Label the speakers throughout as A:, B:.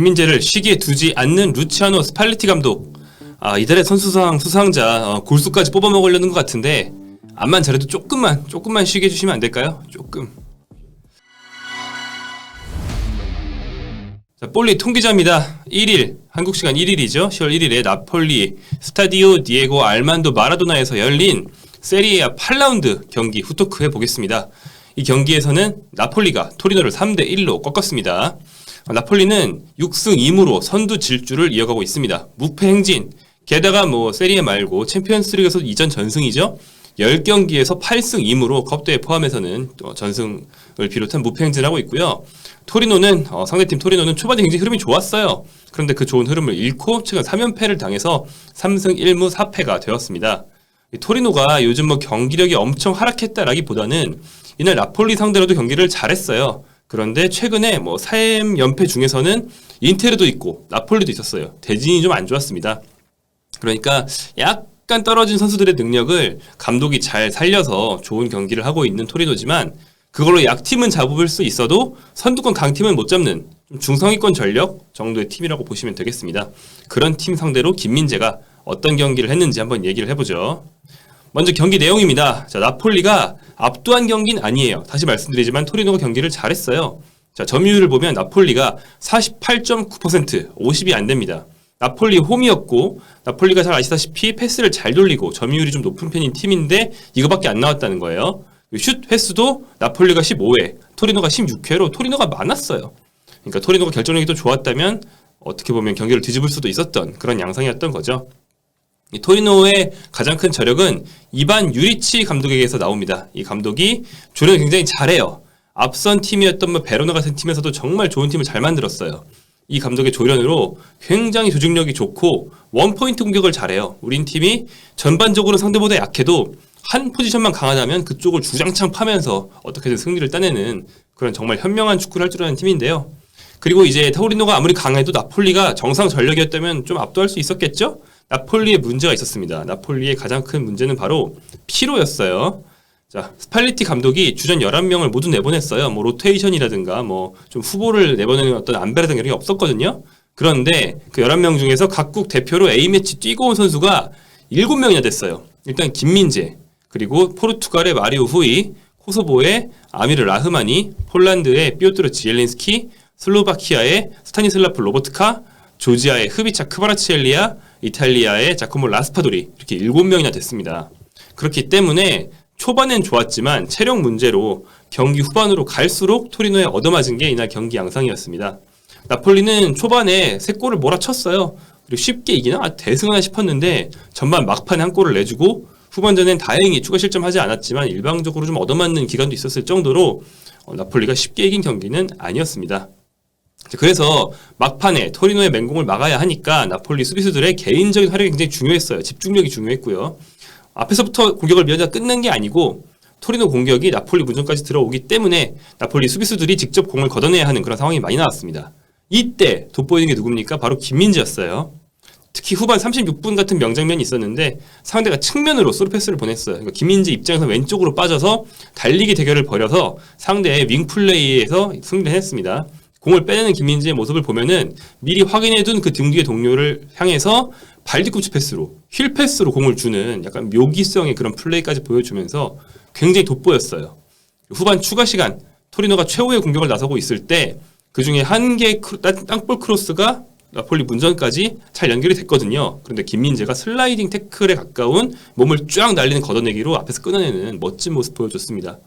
A: 김민재를 쉬게 두지 않는 루치아노 스팔리티 감독. 아 이달의 선수상 수상자 어, 골수까지 뽑아 먹으려는 것 같은데 암만 잘해도 조금만 조금만 쉬게 해주시면 안 될까요? 조금. 자, 볼리 통기자입니다. 1일, 한국 시간 1일이죠. 10월 1일에 나폴리 스타디오 디에고 알만도 마라도나에서 열린 세리에아 8라운드 경기 후토크 해보겠습니다. 이 경기에서는 나폴리가 토리노를 3대 1로 꺾었습니다. 나폴리는 6승 2무로 선두 질주를 이어가고 있습니다. 무패 행진. 게다가 뭐 세리에 말고 챔피언스리그에서 이전 전승이죠. 10경기에서 8승 2무로 컵대회 포함해서는 또 전승을 비롯한 무패 행진을 하고 있고요. 토리노는 어, 상대팀 토리노는 초반에 굉장히 흐름이 좋았어요. 그런데 그 좋은 흐름을 잃고 최근 3연패를 당해서 3승 1무 4패가 되었습니다. 이 토리노가 요즘 뭐 경기력이 엄청 하락했다라기보다는 이날 나폴리 상대로도 경기를 잘했어요. 그런데 최근에 뭐 3연패 중에서는 인테르도 있고 나폴리도 있었어요. 대진이 좀 안 좋았습니다. 그러니까 약간 떨어진 선수들의 능력을 감독이 잘 살려서 좋은 경기를 하고 있는 토리노지만 그걸로 약팀은 잡을 수 있어도 선두권 강팀은 못 잡는 좀 중상위권 전력 정도의 팀이라고 보시면 되겠습니다. 그런 팀 상대로 김민재가 어떤 경기를 했는지 한번 얘기를 해보죠. 먼저 경기 내용입니다. 자, 나폴리가 압도한 경기는 아니에요. 다시 말씀드리지만 토리노가 경기를 잘했어요. 자, 점유율을 보면 나폴리가 48.9%, 50이 안 됩니다. 나폴리 홈이었고 나폴리가 잘 아시다시피 패스를 잘 돌리고 점유율이 좀 높은 편인 팀인데 이거밖에 안 나왔다는 거예요. 슛 횟수도 나폴리가 15회, 토리노가 16회로 토리노가 많았어요. 그러니까 토리노가 결정력이 더 좋았다면 어떻게 보면 경기를 뒤집을 수도 있었던 그런 양상이었던 거죠. 이 토리노의 가장 큰 저력은 이반 유리치 감독에게서 나옵니다. 이 감독이 조련을 굉장히 잘해요. 앞선 팀이었던 뭐 베로나 같은 팀에서도 정말 좋은 팀을 잘 만들었어요. 이 감독의 조련으로 굉장히 조직력이 좋고 원포인트 공격을 잘해요. 우린 팀이 전반적으로 상대보다 약해도 한 포지션만 강하다면 그쪽을 주장창 파면서 어떻게든 승리를 따내는 그런 정말 현명한 축구를 할 줄 아는 팀인데요. 그리고 이제 타우리노가 아무리 강해도 나폴리가 정상 전력이었다면 좀 압도할 수 있었겠죠? 나폴리의 문제가 있었습니다. 나폴리의 가장 큰 문제는 바로 피로였어요. 자, 스팔리티 감독이 주전 11명을 모두 내보냈어요. 뭐 로테이션이라든가 뭐 좀 후보를 내보내는 어떤 안배라든가 이런 게 없었거든요. 그런데 그 11명 중에서 각국 대표로 A매치 뛰고 온 선수가 7명이나 됐어요. 일단 김민재, 그리고 포르투갈의 마리오 후이, 코소보의 아미르 라흐마니, 폴란드의 삐오트르 지엘린스키, 슬로바키아의 스타니슬라프 로보트카, 조지아의 흐비차 크바라치엘리아, 이탈리아의 자코모 라스파도리 이렇게 7명이나 됐습니다. 그렇기 때문에 초반엔 좋았지만 체력 문제로 경기 후반으로 갈수록 토리노에 얻어맞은 게 이날 경기 양상이었습니다. 나폴리는 초반에 세 골을 몰아쳤어요. 그리고 쉽게 이기나 아, 대승하나 싶었는데 전반 막판에 한 골을 내주고 후반전엔 다행히 추가 실점하지 않았지만 일방적으로 좀 얻어맞는 기간도 있었을 정도로 어, 나폴리가 쉽게 이긴 경기는 아니었습니다. 그래서 막판에 토리노의 맹공을 막아야 하니까 나폴리 수비수들의 개인적인 활약이 굉장히 중요했어요. 집중력이 중요했고요. 앞에서부터 공격을 미연자 끝낸 게 아니고 토리노 공격이 나폴리 문전까지 들어오기 때문에 나폴리 수비수들이 직접 공을 걷어내야 하는 그런 상황이 많이 나왔습니다. 이때 돋보이는 게 누굽니까? 바로 김민재였어요. 특히 후반 36분 같은 명장면이 있었는데 상대가 측면으로 소르 패스를 보냈어요. 그러니까 김민재 입장에서 왼쪽으로 빠져서 달리기 대결을 벌여서 상대의 윙 플레이에서 승리를 했습니다. 공을 빼내는 김민재의 모습을 보면은 미리 확인해둔 그 등 뒤의 동료를 향해서 발 뒤꿈치 패스로 힐 패스로 공을 주는 약간 묘기성의 그런 플레이까지 보여주면서 굉장히 돋보였어요. 후반 추가 시간 토리노가 최후의 공격을 나서고 있을 때 그 중에 한 개의 땅볼 크로스가 나폴리 문전까지 잘 연결이 됐거든요. 그런데 김민재가 슬라이딩 태클에 가까운 몸을 쫙 날리는 걷어내기로 앞에서 끊어내는 멋진 모습 보여줬습니다.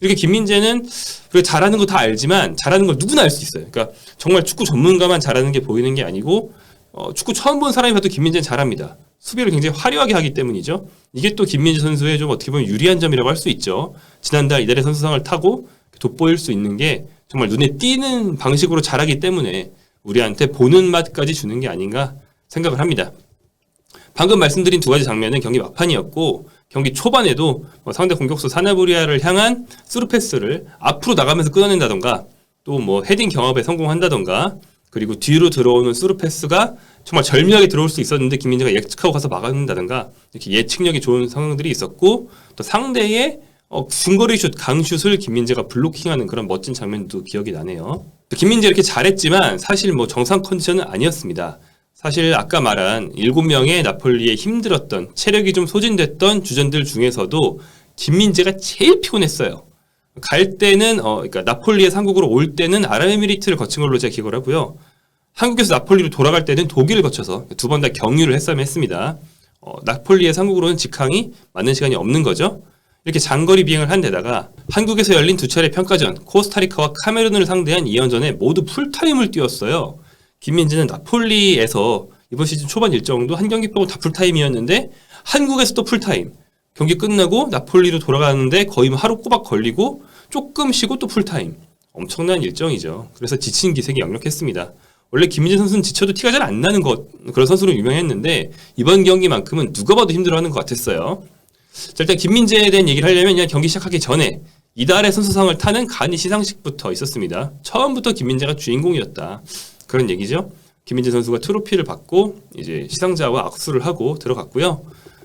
A: 이렇게 김민재는 그래 잘하는 거 다 알지만 잘하는 걸 누구나 알 수 있어요. 그러니까 정말 축구 전문가만 잘하는 게 보이는 게 아니고 어, 축구 처음 본 사람이 봐도 김민재는 잘합니다. 수비를 굉장히 화려하게 하기 때문이죠. 이게 또 김민재 선수의 좀 어떻게 보면 유리한 점이라고 할 수 있죠. 지난달 이달의 선수상을 타고 돋보일 수 있는 게 정말 눈에 띄는 방식으로 잘하기 때문에 우리한테 보는 맛까지 주는 게 아닌가 생각을 합니다. 방금 말씀드린 두 가지 장면은 경기 막판이었고 경기 초반에도 뭐 상대 공격수 사나브리아를 향한 스루 패스를 앞으로 나가면서 끊어낸다던가 또 뭐 헤딩 경합에 성공한다던가 그리고 뒤로 들어오는 스루 패스가 정말 절묘하게 들어올 수 있었는데 김민재가 예측하고 가서 막아낸다던가 이렇게 예측력이 좋은 상황들이 있었고 또 상대의 어, 중거리 슛, 강슛을 김민재가 블로킹하는 그런 멋진 장면도 기억이 나네요. 김민재 이렇게 잘했지만 사실 뭐 정상 컨디션은 아니었습니다. 사실 아까 말한 7명의 나폴리에 힘들었던 체력이 좀 소진됐던 주전들 중에서도 김민재가 제일 피곤했어요. 갈 때는 어 그러니까 나폴리의 상국으로 올 때는 아랍에미리트를 거친 걸로 제가 기억을 하고요. 한국에서 나폴리로 돌아갈 때는 독일을 거쳐서 두 번 다 경유를 했으면 했습니다. 어, 나폴리의 상국으로는 직항이 맞는 시간이 없는 거죠. 이렇게 장거리 비행을 한 데다가 한국에서 열린 두 차례 평가전 코스타리카와 카메룬을 상대한 2연전에 모두 풀타임을 뛰었어요. 김민재는 나폴리에서 이번 시즌 초반 일정도 한 경기 빼고 다 풀타임이었는데 한국에서 또 풀타임. 경기 끝나고 나폴리로 돌아가는데 거의 뭐 하루 꼬박 걸리고 조금 쉬고 또 풀타임. 엄청난 일정이죠. 그래서 지친 기색이 역력했습니다. 원래 김민재 선수는 지쳐도 티가 잘 안 나는 것 그런 선수로 유명했는데 이번 경기만큼은 누가 봐도 힘들어하는 것 같았어요. 자, 일단 김민재에 대한 얘기를 하려면 그냥 경기 시작하기 전에 이달의 선수상을 타는 간이 시상식부터 있었습니다. 처음부터 김민재가 주인공이었다. 그런 얘기죠. 김민재 선수가 트로피를 받고 이제 시상자와 악수를 하고 들어갔고요.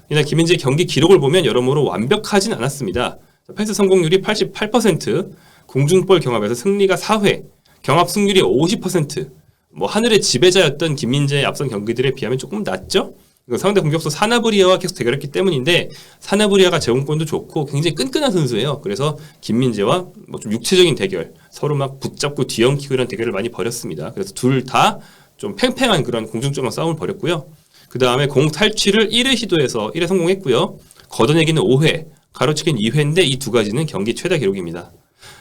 A: 이날 김민재 경기 기록을 보면 여러모로 완벽하진 않았습니다. 자, 패스 성공률이 88%, 공중볼 경합에서 승리가 4회, 경합 승률이 50%, 뭐 하늘의 지배자였던 김민재의 앞선 경기들에 비하면 조금 낮죠? 상대 공격수 사나브리아와 계속 대결했기 때문인데 사나브리아가 제공권도 좋고 굉장히 끈끈한 선수예요. 그래서 김민재와 뭐 좀 육체적인 대결, 서로 막 붙잡고 뒤엉키고 이런 대결을 많이 벌였습니다. 그래서 둘 다 좀 팽팽한 그런 공중적인 싸움을 벌였고요. 그 다음에 공 탈취를 1회 시도해서 1회 성공했고요. 걷어내기는 5회, 가로치기는 2회인데 이 두 가지는 경기 최다 기록입니다.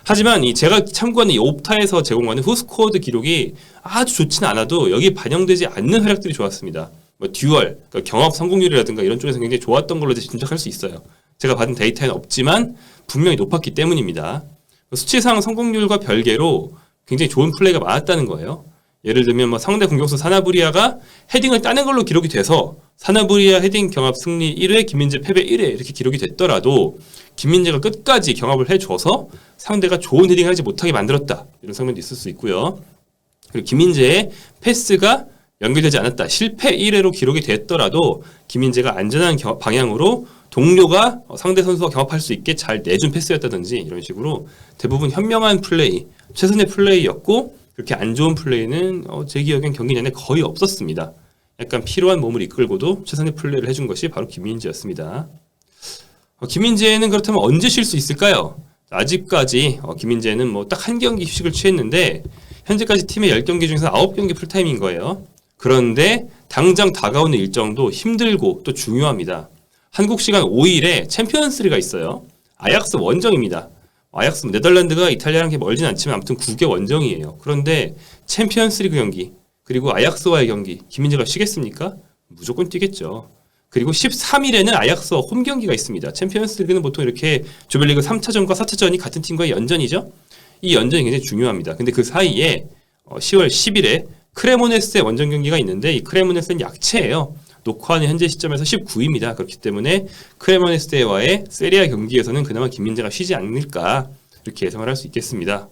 A: 하지만 이 제가 참고하는 이 옵타에서 제공하는 후스코어드 기록이 아주 좋지는 않아도 여기 반영되지 않는 활약들이 좋았습니다. 뭐 듀얼, 그러니까 경합 성공률이라든가 이런 쪽에서 굉장히 좋았던 걸로 짐작할 수 있어요. 제가 받은 데이터에는 없지만 분명히 높았기 때문입니다. 수치상 성공률과 별개로 굉장히 좋은 플레이가 많았다는 거예요. 예를 들면 뭐 상대 공격수 사나브리아가 헤딩을 따는 걸로 기록이 돼서 사나브리아 헤딩 경합 승리 1회, 김민재 패배 1회 이렇게 기록이 됐더라도 김민재가 끝까지 경합을 해줘서 상대가 좋은 헤딩을 하지 못하게 만들었다 이런 상면도 있을 수 있고요. 그리고 김민재의 패스가 연결되지 않았다 실패 1회로 기록이 됐더라도 김민재가 안전한 겨- 방향으로 동료가 어, 상대 선수와 경합할 수 있게 잘 내준 패스였다든지 이런 식으로 대부분 현명한 플레이, 최선의 플레이였고 그렇게 안 좋은 플레이는 어, 제 기억엔 경기 내내 거의 없었습니다. 약간 필요한 몸을 이끌고도 최선의 플레이를 해준 것이 바로 김민재였습니다. 어, 김민재는 그렇다면 언제 쉴 수 있을까요? 아직까지 어, 김민재는 뭐 딱 한 경기 휴식을 취했는데 현재까지 팀의 10경기 중에서 9경기 풀타임인 거예요. 그런데 당장 다가오는 일정도 힘들고 또 중요합니다. 한국 시간 5일에 챔피언스리가 있어요. 아약스 원정입니다. 아약스 네덜란드가 이탈리아랑 그렇게 멀진 않지만 아무튼 국의 원정이에요. 그런데 챔피언스리그 경기 그리고 아약스와의 경기 김민재가 쉬겠습니까? 무조건 뛰겠죠. 그리고 13일에는 아약스와 홈 경기가 있습니다. 챔피언스리그는 보통 이렇게 조별리그 3차전과 4차전이 같은 팀과의 연전이죠. 이 연전이 굉장히 중요합니다. 근데 그 사이에 어, 10월 10일에 크레모네스의 원정 경기가 있는데 이 크레모네스는 약체예요. 녹화하는 현재 시점에서 19위입니다. 그렇기 때문에 크레모네스와의 세리아 경기에서는 그나마 김민재가 쉬지 않을까 이렇게 예상을 할 수 있겠습니다.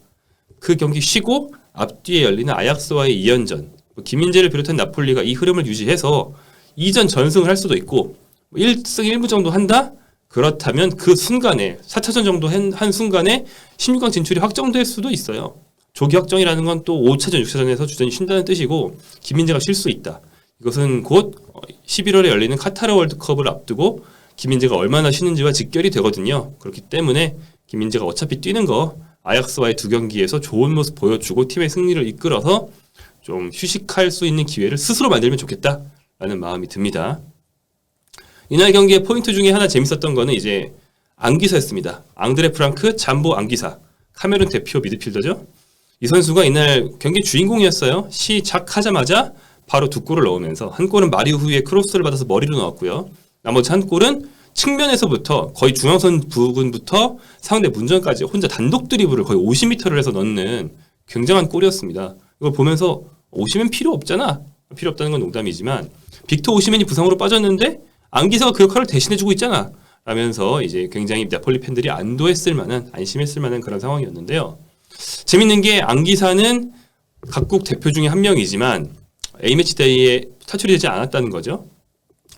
A: 그 경기 쉬고 앞뒤에 열리는 아약스와의 2연전 김민재를 비롯한 나폴리가 이 흐름을 유지해서 2전 전승을 할 수도 있고 1승 1무 정도 한다? 그렇다면 그 순간에 4차전 정도 한, 한 순간에 16강 진출이 확정될 수도 있어요. 조기 확정이라는 건 또 5차전, 6차전에서 주전이 쉰다는 뜻이고 김민재가 쉴 수 있다. 이것은 곧 11월에 열리는 카타르 월드컵을 앞두고 김민재가 얼마나 쉬는지와 직결이 되거든요. 그렇기 때문에 김민재가 어차피 뛰는 거 아약스와의 두 경기에서 좋은 모습 보여주고 팀의 승리를 이끌어서 좀 휴식할 수 있는 기회를 스스로 만들면 좋겠다라는 마음이 듭니다. 이날 경기의 포인트 중에 하나 재밌었던 거는 이제 앙기사였습니다. 앙드레 프랑크 잠보 앙기사 카메룬 대표 미드필더죠. 이 선수가 이날 경기 주인공이었어요. 시작하자마자 바로 두 골을 넣으면서 한 골은 마리우 후에 크로스를 받아서 머리로 넣었고요. 나머지 한 골은 측면에서부터 거의 중앙선 부근부터 상대 문전까지 혼자 단독 드리블을 거의 50m를 해서 넣는 굉장한 골이었습니다. 이걸 보면서 오시면 필요 없잖아. 필요 없다는 건 농담이지만 빅터 오시면이 부상으로 빠졌는데 안기사가 그 역할을 대신해주고 있잖아. 라면서 이제 굉장히 네폴리 팬들이 안도했을 만한 안심했을 만한 그런 상황이었는데요. 재밌는 게 안기사는 각국 대표 중에 한 명이지만 A매치 데이에 탈출이 되지 않았다는 거죠.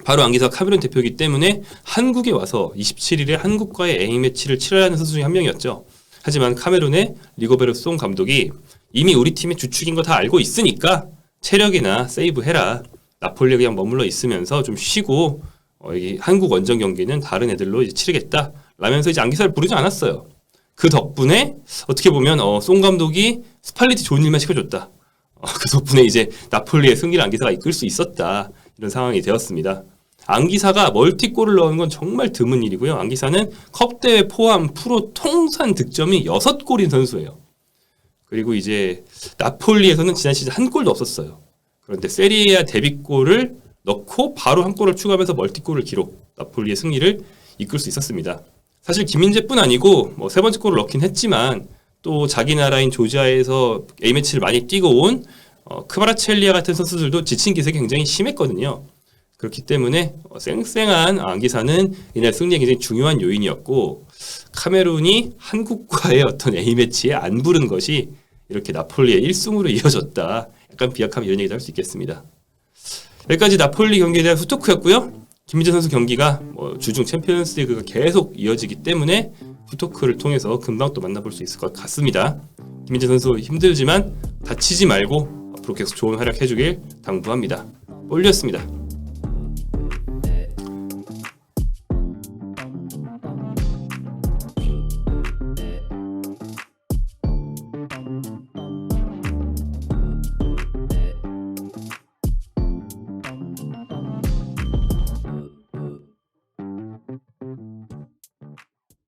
A: 바로 안기사 카메룬 대표이기 때문에 한국에 와서 27일에 한국과의 A매치를 치러야 하는 선수 중에 한 명이었죠. 하지만 카메룬의 리고베르 송 감독이 이미 우리 팀의 주축인 거 다 알고 있으니까 체력이나 세이브 해라. 나폴리에 그냥 머물러 있으면서 좀 쉬고 어, 여기 한국 원정 경기는 다른 애들로 이제 치르겠다. 라면서 이제 안기사를 부르지 않았어요. 그 덕분에 어떻게 보면 어, 송 감독이 스팔리티 좋은 일만 시켜줬다. 어, 그 덕분에 이제 나폴리의 승리를 안기사가 이끌 수 있었다. 이런 상황이 되었습니다. 안기사가 멀티골을 넣은 건 정말 드문 일이고요. 안기사는 컵 대회 포함 프로 통산 득점이 6골인 선수예요. 그리고 이제 나폴리에서는 지난 시즌 한 골도 없었어요. 그런데 세리에아 데뷔골을 넣고 바로 한 골을 추가하면서 멀티골을 기록. 나폴리의 승리를 이끌 수 있었습니다. 사실 김민재뿐 아니고 뭐 세 번째 골을 넣긴 했지만 또 자기 나라인 조지아에서 A 매치를 많이 뛰고 온 어, 크바라첼리아 같은 선수들도 지친 기색이 굉장히 심했거든요. 그렇기 때문에 어, 쌩쌩한 안기사는 이날 승리에 굉장히 중요한 요인이었고 카메룬이 한국과의 어떤 A 매치에 안 부른 것이 이렇게 나폴리의 1승으로 이어졌다. 약간 비약하면 이런 얘기도 할 수 있겠습니다. 여기까지 나폴리 경기에 대한 후토크였고요. 김민재 선수 경기가 뭐 주중 챔피언스리그가 계속 이어지기 때문에 후토크를 통해서 금방 또 만나볼 수 있을 것 같습니다. 김민재 선수 힘들지만 다치지 말고 앞으로 계속 좋은 활약해주길 당부합니다. 올렸습니다.